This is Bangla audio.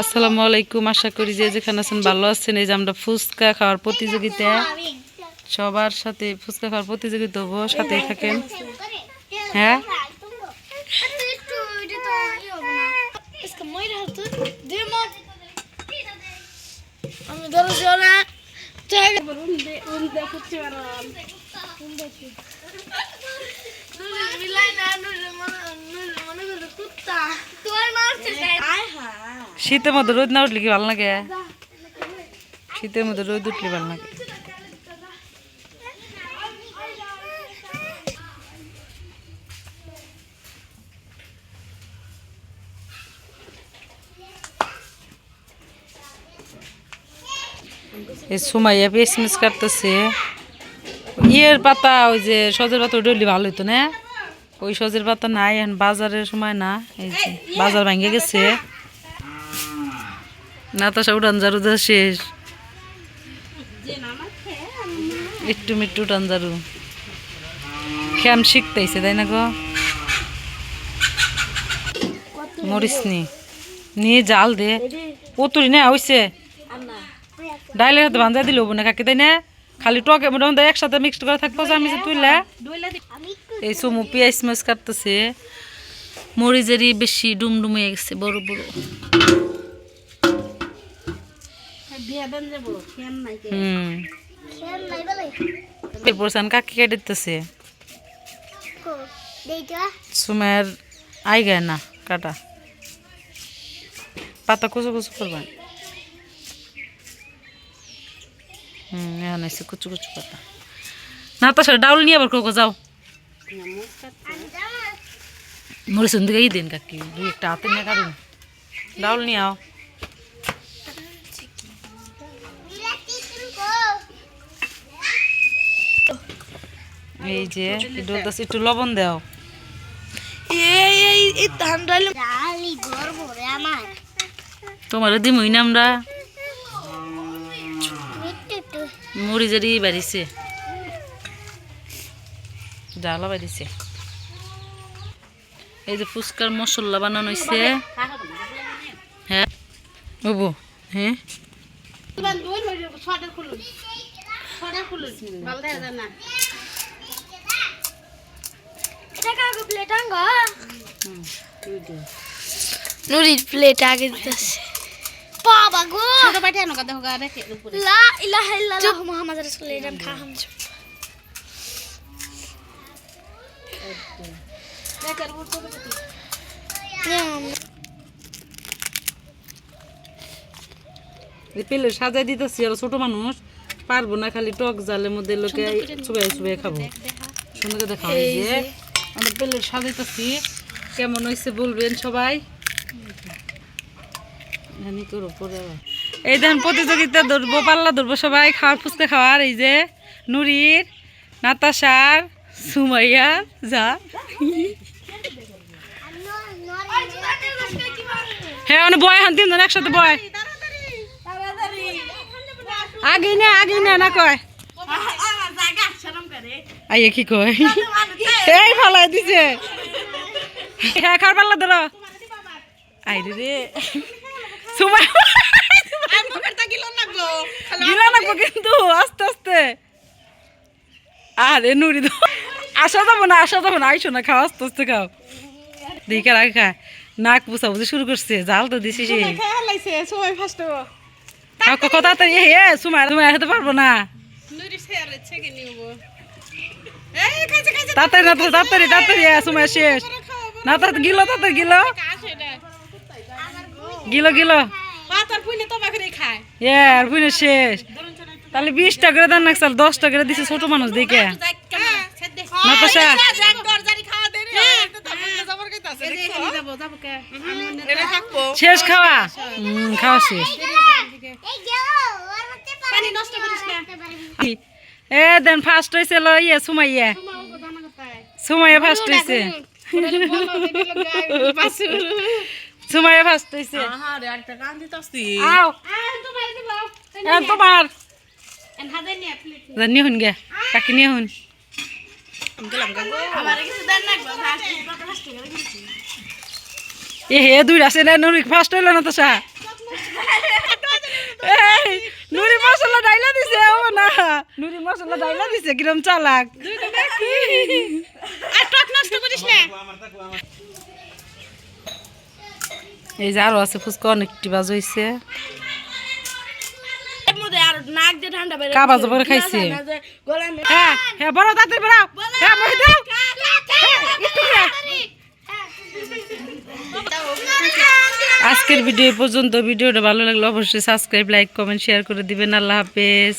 আসসালামু আলাইকুম, আশা করি যে যেখানে আছেন ভালো আছেন। এই যে আমরা ফুচকা খাওয়ার প্রতিযোগিতা, সবার সাথে ফুচকা খাওয়ার প্রতিযোগিতা হব, সাথেই থাকেন। হ্যাঁ? আমি ধরো শীতের মধ্যে রোদ না উঠলে কি ভালো লাগে? শীতের মধ্যে রোদ উঠলে ভালো লাগে। এই সুমাইয়া পেসমিস কাটতেছে। ইয়ের পাতা, ওই যে সজের পাতা ডলি ভালো হইতো, না? ওই সজের পাতা নাই, এখন বাজারের সময় না, এই যে বাজার ভেঙে গেছে। নাতাশা উড়ান ঝাড়ু দেওয়া শেষ। একটু মিট্টু উঠান ঝাড়ু। খেম শিখতেছে, তাই না গো? মরিস নি নিয়ে জাল দে। পুতুরি না, হইছে? ডাইলের হাতে বান্ধা দিলে হব না, কাকে, তাই না? খালি টকে মোটামুটি একসাথে মিক্সড করে থাকব আমি যে তুইলে। এই চুমু পেঁয়াজ মাছ কাটতেছে। মরিচেরই বেশি ডুমডুম গেছে, বড় বড়। হুম। এরপর সান কাকি কেটেতেছে। সুমের আই গায় না, কাটা। পাতা কুচু কুচু করবা। হুম এখন এসে কুচু কুচু পাতা। না তো সেটা ডাউল নিয়ে আবার কোকো যাও। মরিসুন দিকে এই দিন কাকি দুই একটা হাতে নিয়ে কাটুন। ডাউল নিয়ে আও। এই যে একটু একটু লবণ দাও। এই এই ধান ডালে তোমার দিমই না আমরা একটু একটু মরিচেরই বাড়িছে ডালা বাড়িছে এই যে ফুচকার মশলা বানানো হয়েছে হ্যাঁ বাবু হ্যাঁ নুরির প্লেট আগে দিতেছে। বাবা গো। ছোট পাটি আনো কথা হোগা রেখে উপরে লা ইলাহা ইল্লাল্লাহ মুহাম্মাদ রাসূলুল্লাহ খা হাম চুপ। পেলে সাজাই দিতেছি আর ছোট মানুষ পারব না খালি টক জালের মধ্যে লোকে চুবাই চুবাই খাব। সুন্দর দেখা যে। আমরা পেলে সাজাইতেছি কেমন হয়েছে বলবেন সবাই জানি তোর উপরে আবার। এই দেখেন প্রতিযোগিতা ধরবো, পাল্লা ধরবো সবাই, খাওয়ার ফুচকা খাওয়ার, এই যে নুরির, নাতাশার সুমাইয়া যা। হ্যাঁ বয় হান তিনজন একসাথে বয়। আগে না আগে না না কয়? আইয়ে কি কয়? এই ফালাই দিছে। হ্যাঁ খার পাল্লা ধরো। আই রে। গিলা লাগবো। কিন্তু আস্তে আস্তে। আরে নুরি তো আসা যাব না আসা যাব না আইসো না খাও আস্তে আস্তে খাও। দেখে রাখা খা নাক পুষা বুঝে শুরু করছে জাল তো দিছি সে। খাও কত তাড়াতাড়ি এ হে সুমাই খেতে পারব না। তাড়াতাড়ি না তাড়াতাড়ি তাড়াতাড়ি এ, সুমাই শেষ। না তো গিলো তাড়াতাড়ি গিলো। গিলো গিলো। এ আর বুঝলে শেষ। তাহলে বিশ টাকা করে দেন না চাল দশ টাকা করে দিছে ছোট মানুষ দেখে। শেষ। খাওয়া খাওয়া? শেষ। এ দেন ফার্স্ট হয়েছে লো ইয়ে সুমাইয়া। সুমাইয়া ফার্স্ট হয়েছে সুমাইয়া ফার্স্ট হয়েছে আও। এ তোমার নিয়ে শুন গে কাকি নিয়ে শুন এ হে দুই আছে না নুরি ফার্স্ট হইল না তো সা? নুরি মশলা ডাইলা দিছে ও না। নুরি মশলা ডাইলা দিছে কিরম চালাক। আর টক নষ্ট করিস না। এই যে আরও আছে ফুচকা অনেকটি বাজ খাইছে। হ্যাঁ হ্যাঁ বড় তাতে বেড়াও হ্যাঁ দাও। আজকের ভিডিও পর্যন্ত। ভিডিওটা ভালো লাগলে অবশ্যই সাবস্ক্রাইব লাইক কমেন্ট শেয়ার করে দিবেন। আল্লাহ হাফেজ।